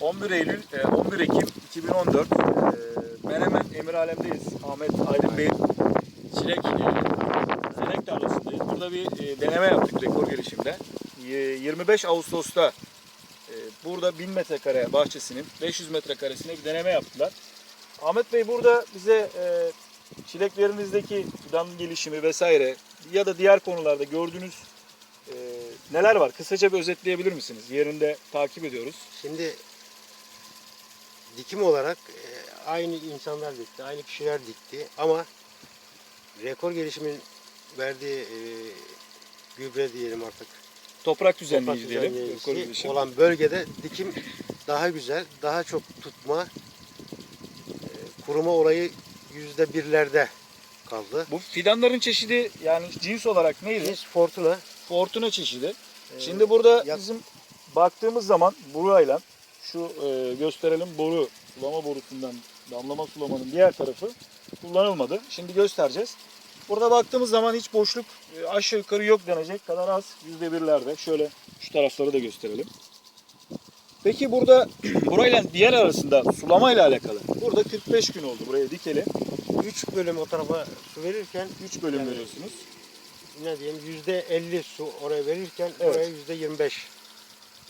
11 Eylül, e, 11 Ekim 2014. E, Menemen Emir Alem'deyiz. Ahmet Aydın Bey'in çilek e, çilek tarlasındayız. Burada bir e, deneme yaptık rekor gelişimde. E, 25 Ağustos'ta e, burada 1000 metrekare bahçesinin 500 metrekaresine bir deneme yaptılar. Ahmet Bey burada bize e, çileklerinizdeki fidan gelişimi vesaire ya da diğer konularda gördüğünüz e, neler var? Kısaca bir özetleyebilir misiniz? Yerinde takip ediyoruz. Şimdi dikim olarak e, aynı insanlar dikti, aynı kişiler dikti ama rekor gelişimin verdiği e, gübre diyelim artık. Toprak düzenleyici diyelim. Rekor olan bölgede dikim daha güzel, daha çok tutma, e, kuruma olayı yüzde birlerde kaldı. Bu fidanların çeşidi yani cins olarak neydi? Biz Fortuna Fortuna çeşidi. Şimdi burada yap- bizim baktığımız zaman burayla şu e, gösterelim boru, sulama borusundan damlama sulamanın diğer tarafı kullanılmadı. Şimdi göstereceğiz. Burada baktığımız zaman hiç boşluk e, aşağı yukarı yok denecek kadar az yüzde birlerde. Şöyle şu tarafları da gösterelim. Peki burada burayla diğer arasında sulama ile alakalı. Burada 45 gün oldu buraya dikeli. 3 bölüm o tarafa su verirken 3 bölüm Yani- veriyorsunuz. ne diyeyim yüzde 50 su oraya verirken Evet. oraya yüzde 25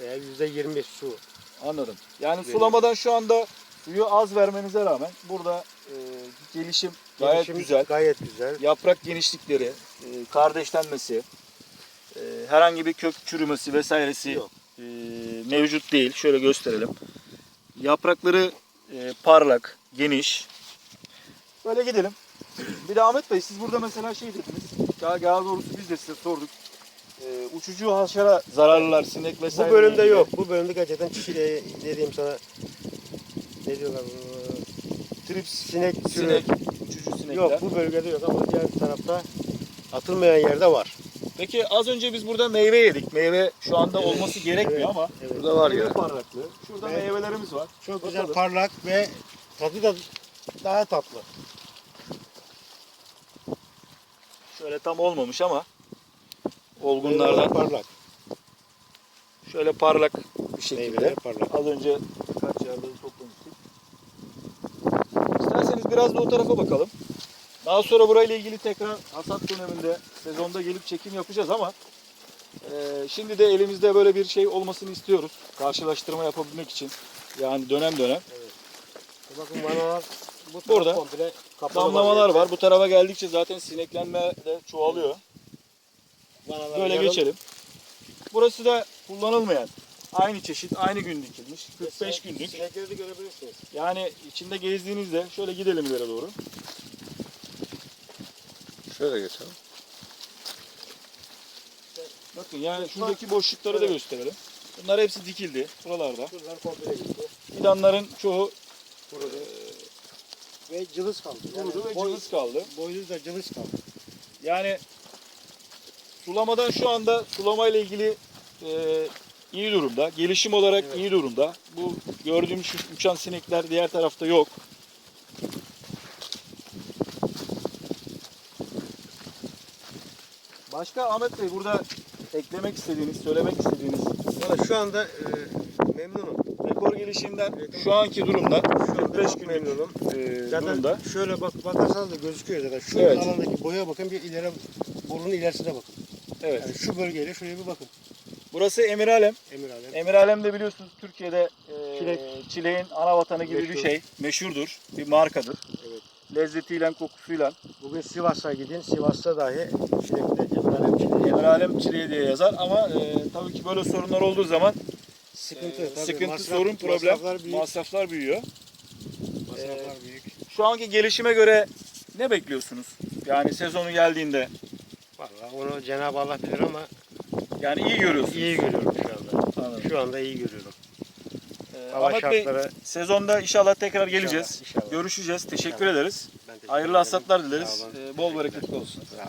veya yüzde 20 su Anladım. Yani Veriyor. sulamadan şu anda suyu az vermenize rağmen burada e, gelişim gayet Gelişim güzel. Gayet güzel. Yaprak genişlikleri, e, kardeşlenmesi, e, herhangi bir kök çürümesi vesairesi Yok. e, mevcut değil. Şöyle gösterelim. Yaprakları e, parlak, geniş. Böyle gidelim. Bir de Ahmet Bey siz burada mesela şey dediniz. Daha, daha doğrusu biz de size sorduk. E, uçucu haşara zararlılar, sinek vesaire. Bu bölümde yok. Bu bölümde gerçekten çiçeği dediğim sana ne diyorlar bunu? Trips, Sinek türü. sinek, uçucu sinekler. Yok bu bölgede yok ama diğer tarafta atılmayan yerde var. Peki az önce biz burada meyve yedik. Meyve şu anda Evet, olması gerekmiyor evet, ama evet. burada var ya. Parlaklığı. Şurada Evet. meyvelerimiz var. Çok güzel Bakalım. parlak ve tadı da daha tatlı. Şöyle tam olmamış ama olgunlardan parlak. şöyle parlak bir şekilde. Meyveler parlak. Az önce birkaç yerde toplamıştık. İsterseniz biraz da o tarafa bakalım. Daha sonra burayla ilgili tekrar hasat döneminde sezonda gelip çekim yapacağız ama e, şimdi de elimizde böyle bir şey olmasını istiyoruz. Karşılaştırma yapabilmek için. Yani dönem dönem. Bakın vanalar bu Burada Damlamalar var. Bu tarafa geldikçe zaten sineklenme de çoğalıyor. Böyle yarım- geçelim. Burası da kullanılmayan. Aynı çeşit, aynı gün dikilmiş. 45 günlük. Sinekleri de görebilirsiniz. Yani içinde gezdiğinizde şöyle gidelim ileri doğru. Şöyle geçelim. Bakın yani şuradaki boşlukları da gösterelim. Bunlar hepsi dikildi buralarda. Şuralar komple gitti. Fidanların çoğu Kurudu. Ve cılız kaldı. kurudu ve boy- cılız kaldı. Boylu da cılız kaldı. Yani sulamadan şu anda sulama ile ilgili e, iyi durumda. Gelişim olarak Evet. iyi durumda. Bu gördüğümüz uçan sinekler diğer tarafta yok. Başka Ahmet Bey burada eklemek istediğiniz, söylemek istediğiniz Valla şu anda e, memnunum. rekor gelişimden şu anki durumda Şu anda 45 çok günlük memnunum. e, Zaten durumda. şöyle bak bakarsanız da gözüküyor zaten. Şu Evet. alandaki boya bakın bir ileri burunun ilerisine bakın. Evet. Yani şu bölgeyle şuraya bir bakın. Burası Emiralem. Emir Alem. Emiralem de biliyorsunuz Türkiye'de e, Çilek. çileğin ana vatanı gibi bir Meşhur. şey. Meşhurdur. Bir markadır. Evet. Lezzetiyle, kokusuyla. Bugün Sivas'a gidin. Sivas'ta dahi çilekte Emir Alem çileği. Emiralem çileği diye yazar ama e, tabii ki böyle sorunlar olduğu zaman Sıkıntı. e, tabii. sıkıntı, Masraf- sorun, problem, Masraflar büyük. masraflar büyüyor. masraflar büyük. Şu anki gelişime göre ne bekliyorsunuz? Yani sezonu geldiğinde Vallahi onu Cenab-ı Allah bilir ama yani iyi görüyorsunuz. iyi görüyorum şu anda. Anladım. Şu anda iyi görüyorum. E, Hava Ahmet Bey şartları sezonda inşallah tekrar geleceğiz. İnşallah. Görüşeceğiz. Teşekkür ederiz. Ben teşekkür Hayırlı ederim. hasatlar Sağ dileriz. olun. E, bol bereketli olsun. Sağ olun.